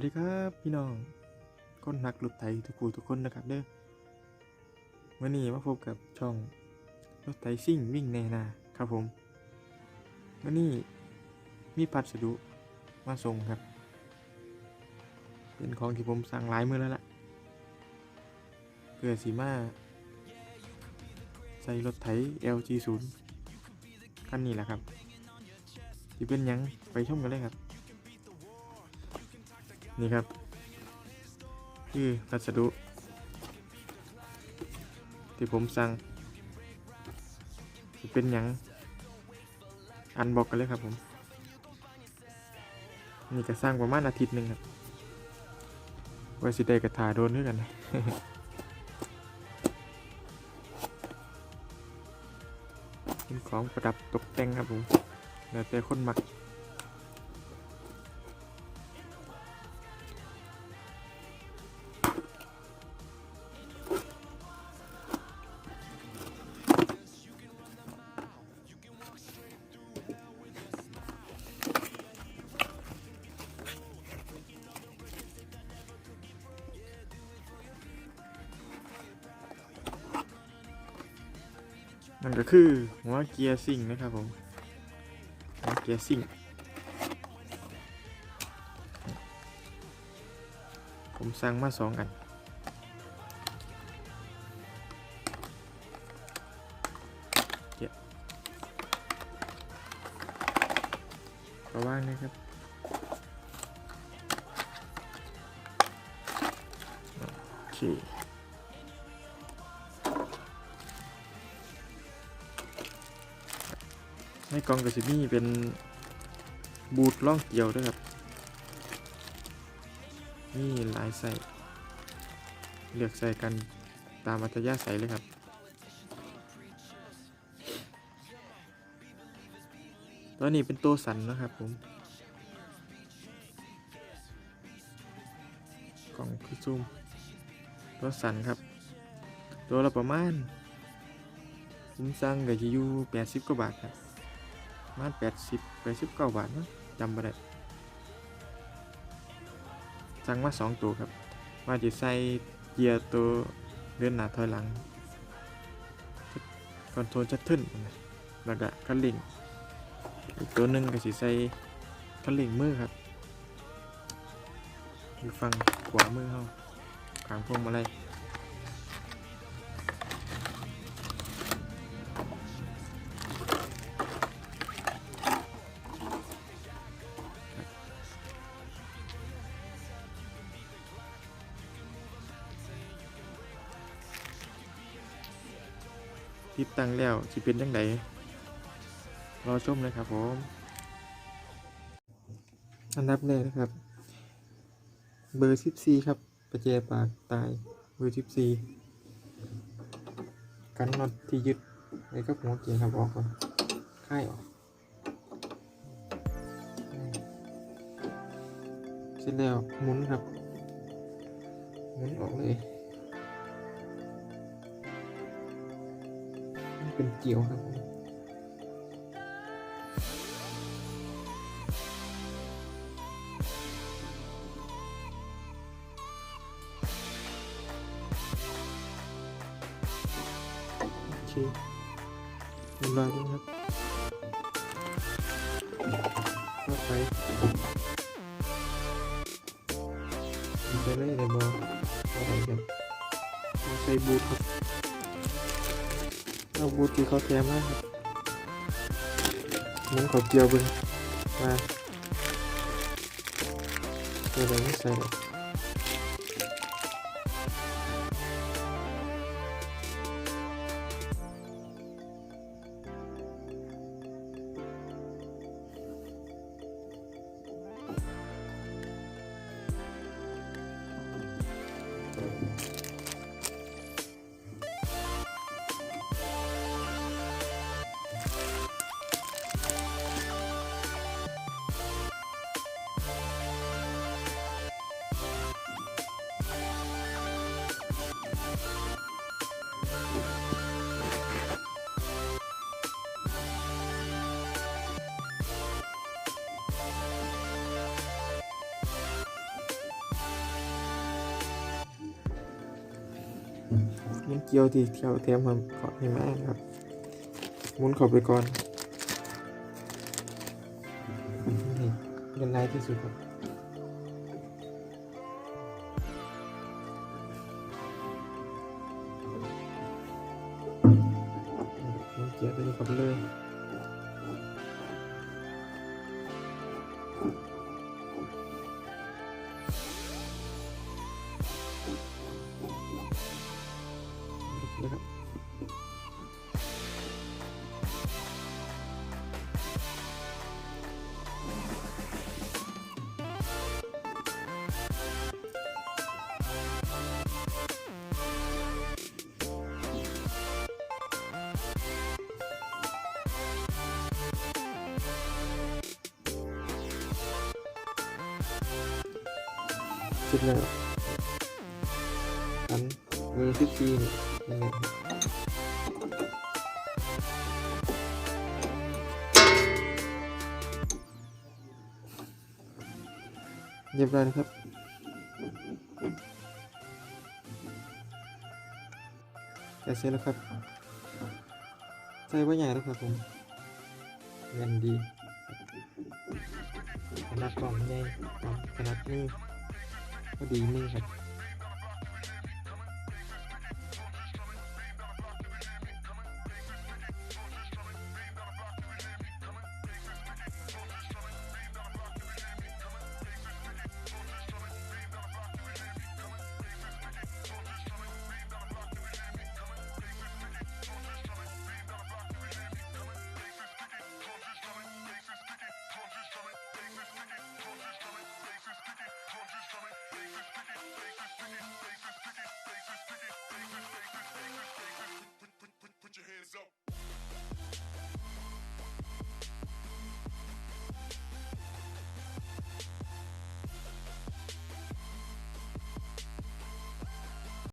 วัสดีครับพี่น้องคนนักรถไถทุกคู่ทุกคนนะครับเด้อวันนี้มาพบกับช่องรถไถซิ่งวิ่งในนาครับผมวันนี้มีพัสดุมาส่งครับ เป็นของที่ผมสั่งหลายมือแล้วล่ะเพื่อสีมาใส่รถไถ LG0 คันนี้แหละครับที่เป็นยังไปชมกันเลยครับ นี่ครับคือพัสดุ ที่ผมสั่งเป็นหยังอันบอกกันเลยครับผมนี่ก็สร้างประมาณอาทิตย์หนึ่งครับไว้สิได้กระถาโดนด้วยกันเป็นของประดับตกแต่งครับผมแล้วแต่คนมัก นั่นก็คือหัวเกียร์ซิ่งนะครับผมหัวเกียร์ซิ่งผมสั่งมาสองอันเกียร์ก็ว่างนะครับโอเค ในกล่องกระสิมีเป็นบูทล่องเกี่ยวด้วยครับนี่หลายใส่เลือกใส่กันตามอัธยาศัยเลยครับ ตัวนี้เป็นตัวสันนะครับผมกล่องคือซูมตัวสันครับ ตัวละประมาณผมสั่งก็จะอยู่80กว่าบาทครับ มาณแปดสิบแปดสิบเก้าบาทมั้งจำไม่ได้สั่งมาสองตัวครับ ว่าจะใส่เกียร์ตัวเดินหน้าถอยหลังคอนโทรลชัตเทิลนะแล้วก็คันเร่งอีกตัวหนึ่งก็สิใส่คันเร่งมือครับอยู่ฝั่งขวามือเขาขางพวงมาลัย ติดตั้งแล้วสิเป็นยังไงรอชมเลยครับผมอันดับแรกนะครับ เบอร์ 14 ครับประแจปากตายเบอร์ 14 กันน็อตที่ยึดไว้กับหัวเกียร์ครับออกก่อนค่ายออกเสร็จแล้วหมุนครับหมุนออกเลย เป็นเกียวครับผมโอเคเรียบร้อ ยแล้วครับเข้าไป มันเกี่ยวที่เที่ยวเทียมมันเกาะให้แม่ครับมุนเข้าไปก่อนนี่เงินลายที่สุดครับมันเกี่ยวตัวนี้เข้าไปเลย เสร็จแล้วอันเบอร์สิบสี่นี่ยังไงเรียบร้อยนะครับแต่เสร็จแล้วครับ ใส่ว่าใหญ่แล้วครับผมเงินดีขนาดกล่องใหญ่ขนาดมือ ก็ดีนี่ครับ Put your hands up.